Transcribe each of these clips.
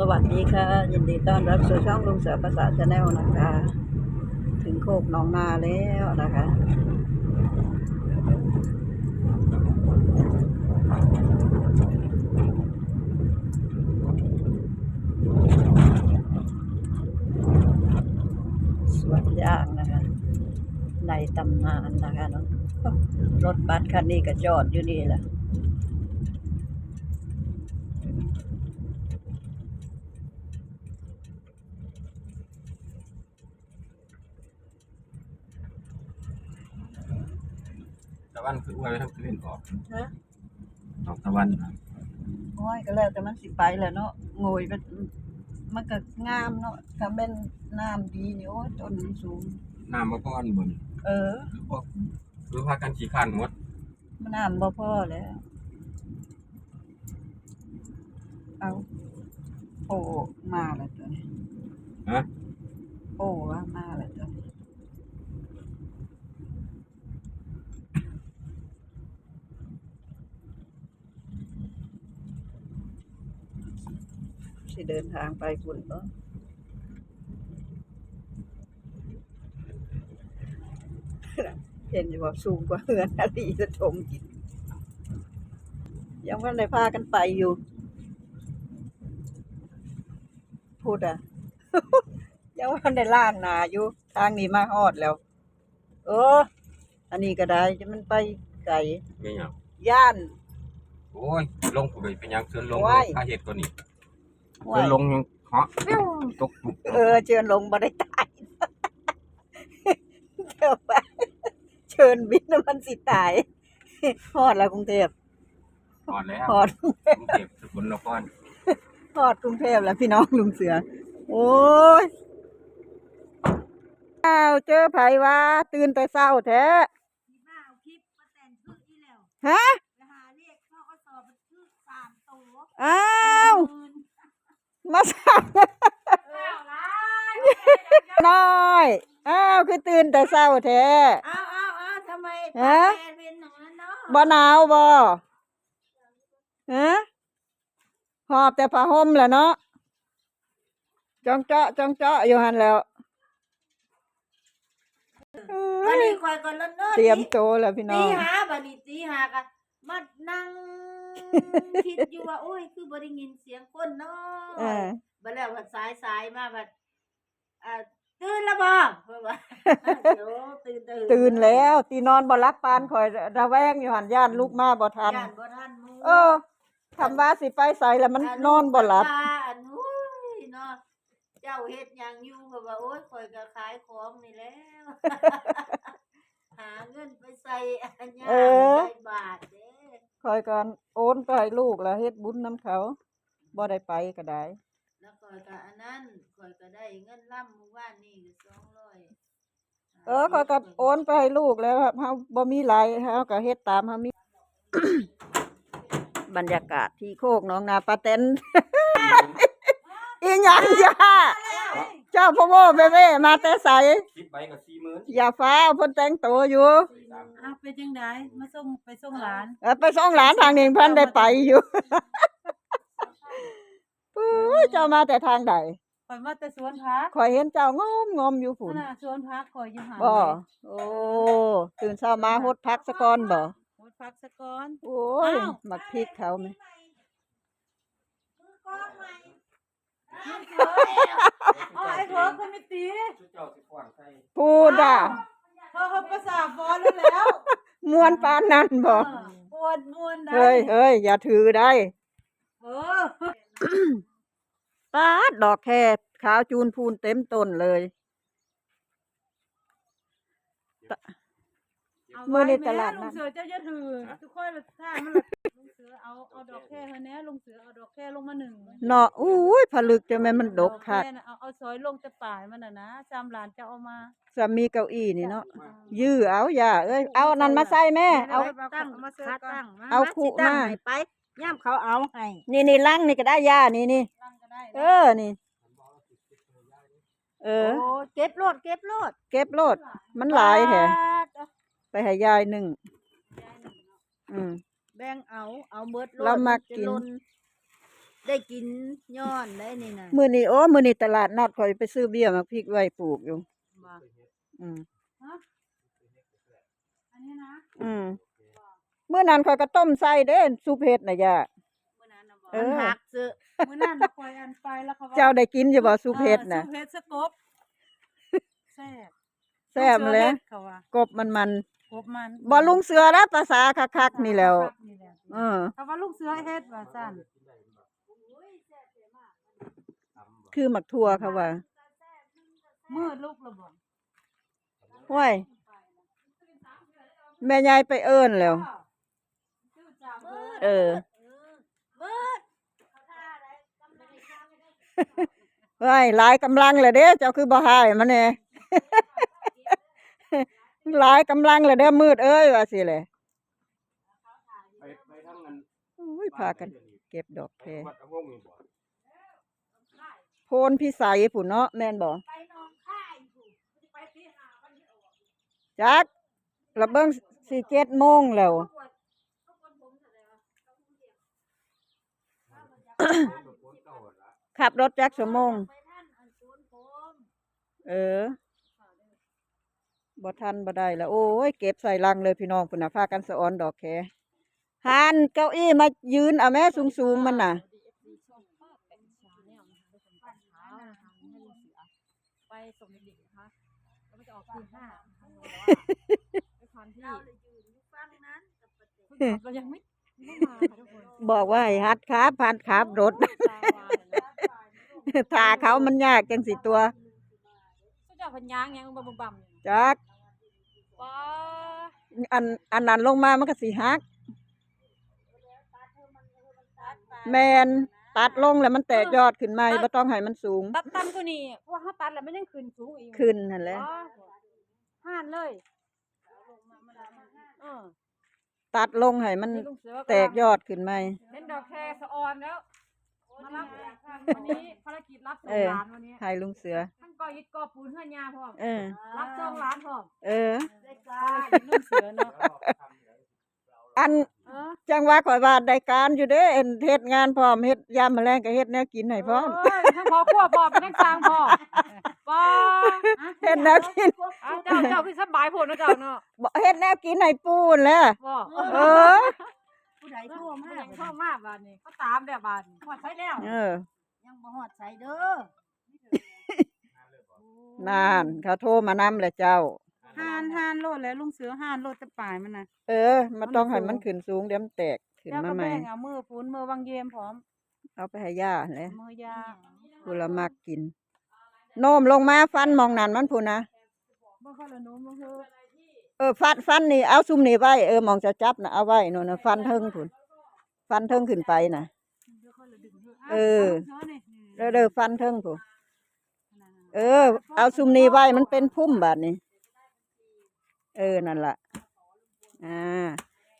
สวัสดีค่ะ ยินดีต้อนรับสู่ช่องลุงเสือภาษาชาแนลนะคะ ถึงโคกหนองนาแล้วนะคะ สวนยางนะคะ ในตำนานนะคะเนาะรถบัสคันนี้ก็จอดอยู่นี่แหละ ตะวันคืออวยไปทางตะวันออกฮะออกตะวันนะโอ้ยก็แล้วแต่มันสิไปแหล้วเนาะโงยมันมันก็งามเนาะถ้าเป็นน้ำดีนี่โอ้ยต้นมันสูง น้ำมาก้อนบนเออ หรือพวกหรือพากันขี่ข้านหมดมันน้ำบ่พอแล้วเอาโอ้มาแล้วตัวนี้ฮะโอ้ว่ามาแล้วตัวนี้ สิเดินทางไปฝุ่นเนาะเห็นอยู่ว่าสูงกว่าเฮือนอลีจะชมกิน ยังว่าได้พากันไปอยู่ พูดอะ ยังว่าได้ล่างหนาอยู่ ทางนี้มาฮอดแล้ว เออ อันนี้ก็ได้จะมันไปไกลไม่หยังย่าน โอ้ย ลงผู้ใดเป็นหยังเชิญลงว้ายพาเห็ดก่อนนี่ห้ว เชิยญลงยังเหาะปิ้วตกปุกเออเชิญลงมาได้ตายเดี๋ยวไปเชิญบินน้ำมันสิตายฮอดแล้วกรุงเทพหอดแล้วฮอดกรุงเทพสกลนครทอดกรุงเทพแล้วพี่น้องลุงเสือ โอ้ยอ้าวเจอไผวะตื่นแต่เช้าแท้ ที่บ้าเอาคลิปมาแต่งชื่อที่แล้ว ฮะ ไปหาเลขเข้าก็สอบมันชื่อสามตัว อ้าว หมื่น มาสั่ง เก้าล้าน น้อยอ้าว คือตื่นแต่เช้าแท้เอาเอาเอาทำไมฮะแฟนเป็นอย่างนั้นเนาะบ่หนาวบ่ฮะหอบแต่ผ้าห่มแหละเนาะจ้องเจาะจ้องเจาะอยู่หันแล้วบันนี้คอยก่อนเนิ่นๆเตรียมโตวแล้วพี่น้ตีองหาบันนี้ตีหากันมานั่งคิดอยู่ว่าโอ้ยคือบ่ได้ยินเสียงคนเนาะเออบัดแล้วบัดสายสายมาบัดอ่า ตื่นแล้วบ่เพิ่นว่าเดี๋ยวตื่นตื่นตื่นแล้วตีนอนบ่รับปานคอยระแวงอยู่หันย่านลูกมาบ่ทัน ย่านบ่ทันหมู่เออทำว่าสิไปใส่แล้วมันนอนบ่หลับ ว่าอันอุ้ยเนาะเจ้าเฮ็ดหยังอยู่ก็ว่าโอ๊ยข่อยก็ขายของนี่แหล้ว หาเงินไปใส่อันยาเออ ใส่บาทเด้ คอยกันโอนไปให้ลูกแล้วเฮ็ดบุญน้ำเขาบ่ได้ไปก็ได้ แล้วข่อยก็อันนั้นข่อยก็ได้เงินล่ำเมื่อวานนี่ก็200เออคอยก็โอนไปให้ลูกแล้วครับเฮาบ่มีหลายเฮาก็เฮ็ดตามเฮามี บรรยากาศที่โคกหน้องนาปาเต็น อีหยังย่าเจ้าพ่อโม่แม่ๆมาแต่ไสคิดไปกับสี่หมื่นอย่าฟ้าวเพิ่นแต่งตัวอยู่อ้าวเป็นจังไดมาส่งไปส่งหลาน เออไปส่งหลานทางนี้เพิ่นได้ไปอยู่ ปุ้ยเจ้ามาแต่ทางใดข่อยมาแต่สวนพักข่อยเห็นเจ้างอมงอมอยู่ฝุ่นน่ะสวนพักข่อยอยู่หาบ่โอ้ตื่นเช้ามาหดพักซะก่อนบ่หดพักซะก่อนโอ้ยอ้าวมักพริกเขาไหมอ๋อไอ้เพิ่นก็ไม่ตีชุดเจ้าสิขวางใส่พูดอะเธอเขาประสาทบอลแล้วแล้วมวนปานนั้นบ่ปวดมวนได้เฮ้ยเฮ้ยอย่าถือได้เออ ปาดดอกแค่ขาวจูนพูนเต็มต้นเลยมื้อนี้ตลาดนัลุดงเสือเจ้าจะถือทุกคนละท่ามันละลุงเสือเอาเอาดอกแค่เท่านี้ลุงเสือเอาดอกแค่ลงมาหนึ่งเนาะอุ้ยผลึกจะแม่นมันดกคักแน่น่ะเอาเอาซอยลงแต่ป่ายมันน่ะนะจำหลานจะเอามาจะมีเก้าอี้นี่เนาะยื้อเอาอย่าเอ้ยเอานั่นมาใส่แม่เอาตั้งมาเสือตั้งมาเอาคู่มาไป ย่ำเขาเอาให้นี่นี่ลังนี่ก็ได้ย่านี่นี่ตั้งก็ได้เออนี่ เออ โอ้เก็บโลดเก็บโลดเก็บโลด มันหลายแท้ไปให้ยายหนึ่งอืม แบ่งเอาเอาเบิดโลดเรามากิน จะล้ได้กินย้อนได้นี่น่ะมื้อนี้โอ้มื้อนี้ตลาดนัดข่อยไปซื้อเบี้ยมักพริกไว้ปลูกอยู่ บ่อืมอันนี้นะ อืม มื้อนั้นข่อยก็ต้มใส่เด้ซุปเห็ดน่ะย่า มื้อนั้นน่ะบ่เอมันอ หักซื้อมื้อนั้นน่ะคอยอันไปแล้วเขาว่เจ้าได้กินอยู่บ่ซุปเห็ดน่ะ ออซุปเฮ็ดสกบแซ่บแซ่บเลยเฮ็ดเขาว่ากบมันมันกบมันบ่ลุงเสือแล้วภาษาคักๆนี่แหล้ว นี่แหละเออ เขาว่าลูกเสือเฮ็ดว่าซั่นคือหมักทั่วเขาว่ามืดลูกระบ่ห้วยแม่ยายไปเอิ้นแล้ว เออเบิดเฮ้ยหลายกำลังเลยเด้เจ้าคือบ่หายมันแน่หลายกำลังเลยเด้อมืดเอ้ยว่าสิแหละไปไปทั้งนั้นอุ้ยพากัน เก็บดอกแควัดอำวงนี่บ่โพนพิสัยผู้นเนาะแม่นบ่ไปหนองค่ายพู่นไปที่หาวันนี้ออกจักระเบิ่งสิเจ็ดโมงแล้ว ปวดเขาคนผมเท่าไหร่วะ ขับรถจักชั่วโมงไปท่านอันศูนย์ผมเออบ่ทันบ่ได้แล้วโอ้ยเก็บใส่ลังเลยพี่น้องพุ่นน่ะพากันสะออนดอกแคหานเก้าอี้มายืนเอาแม่สูงๆมันน่ะ ไปส่งเด็กๆนะคะแล้วก็จะออกคืนห้าด้วยความที่เราเลยยืนอยู่ฟังนั้นกับประเทศเพิ่งขับเรายังไม่ ไม่มาค่ะทุกคนบอกว่าให้หัดขับผ่านขับรถตาวาเลยนะถ้าเขามันยากจังสิตัวสุดยอดพันยางยังบ่บ่บ่ำจักว้าอันอันนั้นลงมามันก็สิหัก แมนตัดลงแล้วมันแตกยอดขึ้นมาบ่ต้องให้มันสูง ตัดตันกว่านี้เพราะว่าเขาตัดแล้วมันยังขึ้นสูงอีกขึ้นนั่นแหละว้าห่านเลยเออ ตัดลงให้มันนี่ลุงเสือแตกยอดขึ้นมาเห็นดอกแครสะออนแล้วมารับวันนี้ภารกิจรับส่เองอหลานวันนี้ให้ลุงเสือทั้งก่ออิฐก่อปูนเฮือนยาพร้อมเออรับส่งหลานพร้อมเออได้การลุงเสือเนาะอันเออ จังว่าข่อยว่าได้การอยู่เด้เอ็นเฮ็ดงานพร้อมเฮ็ดยามแมลงก็เฮ็ดแนวกินให้พร้อม เยทั้งพอครัวพร้อมเป็นทั้งสร้างพร้อมป้าเฮ็ดแนวกินเอาเจ้าเจ้าคือสบายโพดเนาะเจ้าเนาะบ่เฮ็ดแนวกินให้ปูนแหล้วบ่เออ ผู้ใดโทรมายังเข้ามาบาดนี้เขาตามแล้วบาดนี้หมดใช้แล้วเออ ยังบ่ฮอดใส่เด้อนานเขาโทรมานำแหละเจ้า ห่านห่านโลดแล้วลุงเสือห่านโลดจะปลายมันน่ะ เออมันต้องให้มันขึ้นสูงเดี๋ยวมันแตกขึ้นเจ้ามาก็ใหม่ แบ่งเอามือปูนมือวางเยมพร้อมเอาไปให้ย่าแหละมือยาผู้ละมักกิน โน้มลงมาฟันมองนั่นมันพูนนะ บ่ค่อยละหนูบ่คือเออฟันฟันนี่เอาซุมนี่ไว้เออมองจะจับนะเอาไว้นู่นน่ะฟันเทิงพูนฟันเทิงขึ้นไปน่ะบ่ค่อยละดึงเออเสือนี่เด้อเด้อฟันเทิงพูนเออ เอาซุมนี่ไว้มันเป็นพุ่มบาดนี้ เออ นั่นล่ะอ่า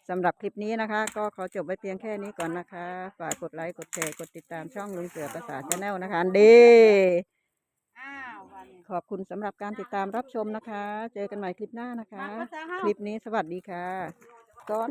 สำหรับคลิปนี้นะคะ ก็ขอจบไว้เพียงแค่นี้ก่อนนะคะ ฝากกดไลค์ กดแชร์ กดติดตามช่องลุงเสือภาษาชาแนลนะคะดีอ้าววันนี้ขอบคุณสำหรับการติดตามรับชมนะคะ เจอกันใหม่คลิปหน้านะคะภาษาเฮาคลิปนี้สวัสดีค่ะก้อน